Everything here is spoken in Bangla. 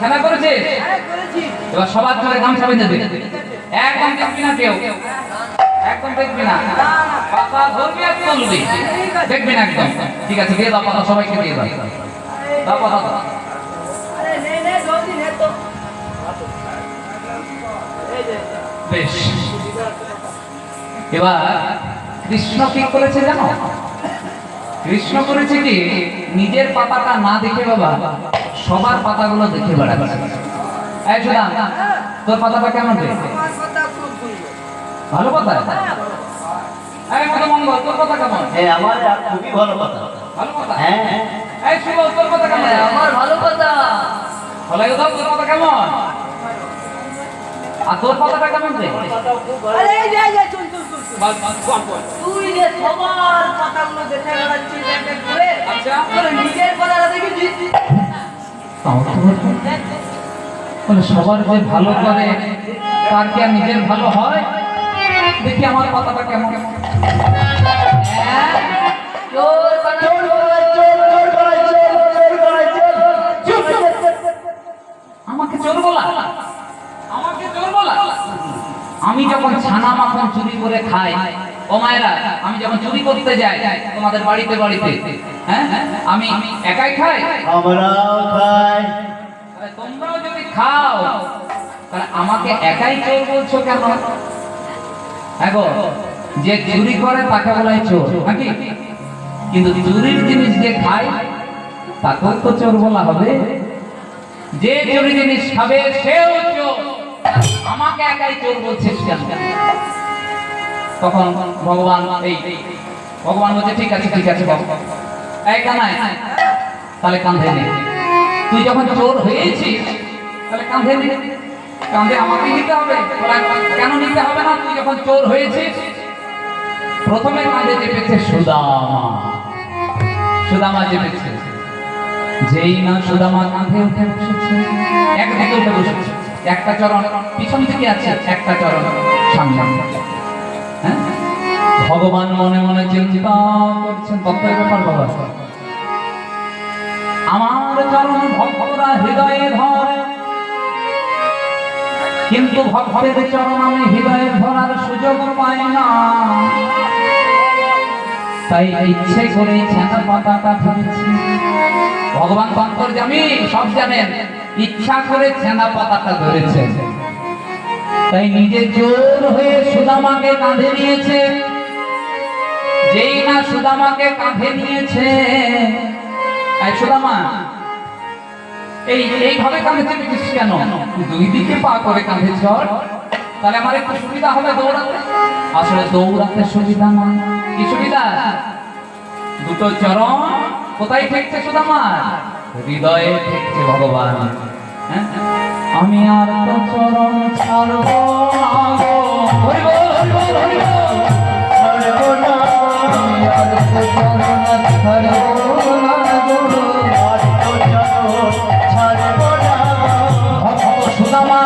খেলা এবার সবার একদম দেখবি না কেউ? ঠিক আছে বেশ। এবার কৃষ্ণ কি করেছে জানো? কৃষ্ণ করেছে কি? নিজের পাতাটা না দেখে বাবা সবার পাতাগুলো দেখে বেড়াচ্ছে। তোর পাতাটা কেমন রে। ভালো কথা হ্যাঁ, এই মধুমঙ্গল তোর কথা কেমন? হ্যাঁ আমার খুবই ভালো কথা ভালো কথা হ্যাঁ। তোর কথা কেমন? আমার ভালো কথা। ভালো তোর কথা কেমন? আর তোর পাতাটা কেমন রে? তুই যে সবার পাতাগুলো দেখে বেড়াচ্ছিস এক এক আচ্ছা। নিজের পাতাটা দেখেছিস? তাও তো বলতো। বলে সবার যে ভালো করে তার কি আর নিজের ভালো হয় দেখি আমার কথাটা কেমন হ্যাঁ? ছানা মাখন চুরি করে খাই ও মায়েরা আমি যখন চুরি করতে যাই তোমাদের বাড়িতে বাড়িতে হ্যাঁ? আমি একাই খাই? আমরাও খাই। তোমরাও যদি খাও তাহলে আমাকে একাই চোর বলছো কেন? দেখো যে চুরি করে তাকে বলা হয় চোর নাকি কিন্তু চুরির জিনিস যে খায় তাকেও তো চোর বলা হবে। যে চুরি জিনিস খাবে সেও চোর। আমাকে একাই চোর বলছিস কেন? তখন ভগবান, এই। ভগবান বলছে, ঠিক আছে ঠিক আছে, বাবা। এই কানাই তাহলে কাঁধে নে। তুই যখন চোর হয়েছিস, তাহলে কাঁধে নে। কাঁধে আমাকে নিতে হবে। কেন নিতে হবে না? তুই যখন চোর হয়েছিস, প্রথমে কাঁধে চেপেছে সুদামা। সুদামা চেপেছে। যেই না সুদামা কাঁধে উঠে বসেছে একদিকে উঠে বসেছে। একটা চরণ পিছন থেকে আছে, একটা চরণ সামনে। ভগবান মনে মনে চিন্তা করছেন তত্ত্বের ব্যাপার বাবা। আমার চরণ ভক্তরা হৃদয়ে ধরে কিন্তু ভক্তের চরণ আমি হৃদয়ে ধরার সুযোগ পাই না। তাই ইচ্ছে করে ছেঁড়া পাতাটা ধরেছি। ভগবান অন্তর্জামী সব জানেন, ইচ্ছা করে ছেঁড়া পাতাটা ধরেছে তাই নিজে জোর হয়ে সুদামাকে কাঁধে নিয়েছে। যেই না সুদামাকে কাঁধে নিয়েছে। সুদামা, এই এইভাবে কাঁধে চেপেছিস কেন? দুই দিকে পা করে কাঁধে চড়। তাহলে আমার একটু সুবিধা হবে দৌড়াতে। আসলে দৌড়াতে সুবিধা নয় কি সুবিধা? দুটো চরম। কোথায় ঠেকছে সুদামা? হৃদয়ে ঠেকছে ভগবান? আমি আর চরণ ছাড়ব সুদামা